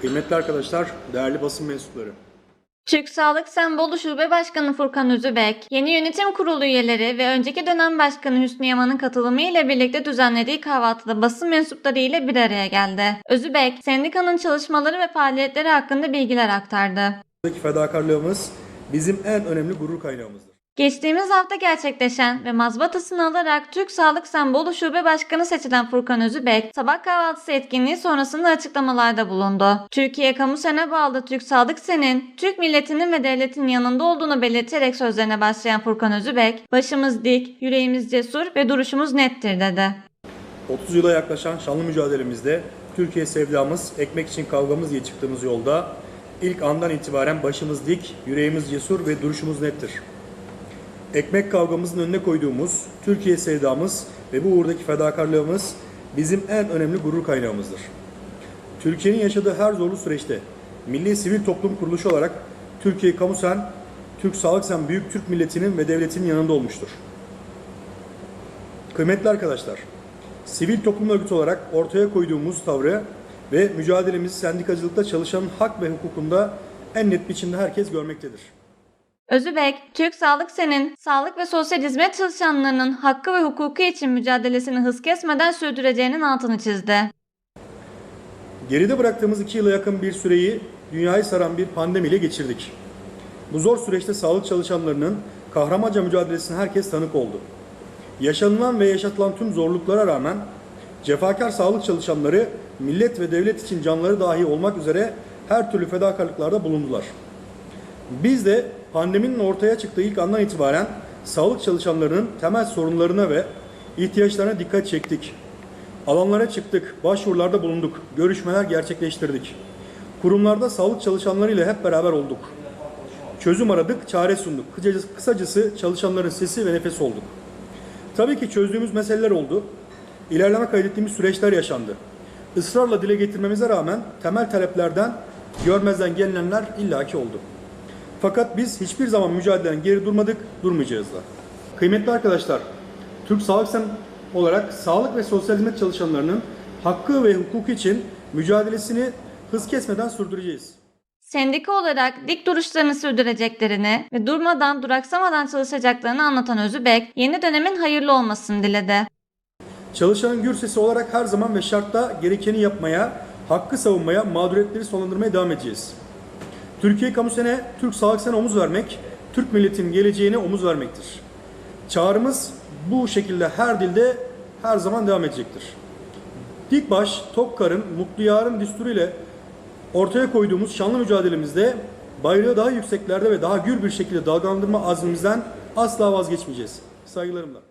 Kıymetli arkadaşlar, değerli basın mensupları. Türk Sağlık Sembolü Şube Başkanı Furkan Üzübek, yeni yönetim kurulu üyeleri ve önceki dönem başkanı Hüsnü Yaman'ın katılımı ile birlikte düzenlediği kahvaltıda basın mensupları ile bir araya geldi. Özübek, sendikanın çalışmaları ve faaliyetleri hakkında bilgiler aktardı. Buradaki fedakarlığımız bizim en önemli gurur kaynağımızdır. Geçtiğimiz hafta gerçekleşen ve mazbatasını alarak Türk Sağlık Sembolü Şube Başkanı seçilen Furkan Özübek, sabah kahvaltısı etkinliği sonrasında açıklamalarda bulundu. Türkiye Kamu Sen'e bağlı Türk Sağlık Sen'in, Türk milletinin ve devletinin yanında olduğunu belirterek sözlerine başlayan Furkan Özübek, başımız dik, yüreğimiz cesur ve duruşumuz nettir dedi. 30 yıla yaklaşan şanlı mücadelemizde Türkiye sevdamız, ekmek için kavgamız diye çıktığımız yolda ilk andan itibaren başımız dik, yüreğimiz cesur ve duruşumuz nettir. Ekmek kavgamızın önüne koyduğumuz Türkiye sevdamız ve bu uğurdaki fedakarlığımız bizim en önemli gurur kaynağımızdır. Türkiye'nin yaşadığı her zorlu süreçte Milli Sivil Toplum Kuruluşu olarak Türkiye Kamu Sen, Türk Sağlık Sen Büyük Türk milletinin ve devletinin yanında olmuştur. Kıymetli arkadaşlar, sivil toplum örgütü olarak ortaya koyduğumuz tavrı ve mücadelemizi sendikacılıkta çalışanın hak ve hukukunda en net biçimde herkes görmektedir. Özübek, Türk Sağlık Sen'in sağlık ve sosyal hizmet çalışanlarının hakkı ve hukuku için mücadelesini hız kesmeden sürdüreceğinin altını çizdi. Geride bıraktığımız iki yıla yakın bir süreyi dünyayı saran bir pandemiyle geçirdik. Bu zor süreçte sağlık çalışanlarının kahramanca mücadelesine herkes tanık oldu. Yaşanılan ve yaşatılan tüm zorluklara rağmen cefakar sağlık çalışanları millet ve devlet için canları dahi olmak üzere her türlü fedakarlıklarda bulundular. Biz de pandeminin ortaya çıktığı ilk andan itibaren sağlık çalışanlarının temel sorunlarına ve ihtiyaçlarına dikkat çektik. Alanlara çıktık, başvurularda bulunduk, görüşmeler gerçekleştirdik. Kurumlarda sağlık çalışanlarıyla hep beraber olduk. Çözüm aradık, çare sunduk. Kısacası çalışanların sesi ve nefesi olduk. Tabii ki çözdüğümüz meseleler oldu. İlerleme kaydettiğimiz süreçler yaşandı. Israrla dile getirmemize rağmen temel taleplerden görmezden gelinenler illaki oldu. Fakat biz hiçbir zaman mücadeleden geri durmadık, durmayacağız da. Kıymetli arkadaşlar, Türk Sağlık Sen olarak sağlık ve sosyal hizmet çalışanlarının hakkı ve hukuku için mücadelesini hız kesmeden sürdüreceğiz. Sendika olarak dik duruşlarını sürdüreceklerini ve durmadan duraksamadan çalışacaklarını anlatan Özübek, yeni dönemin hayırlı olmasını diledi. Çalışanın gür sesi olarak her zaman ve şartta gerekeni yapmaya, hakkı savunmaya, mağduriyetleri sonlandırmaya devam edeceğiz. Türkiye Kamu Sene, Türk Sağlık Sene omuz vermek, Türk milletinin geleceğine omuz vermektir. Çağrımız bu şekilde her dilde her zaman devam edecektir. Dik baş, tok karın, mutlu yarın düsturuyla ortaya koyduğumuz şanlı mücadelemizde bayrağı daha yükseklerde ve daha gür bir şekilde dalgalandırma azmimizden asla vazgeçmeyeceğiz. Saygılarımla.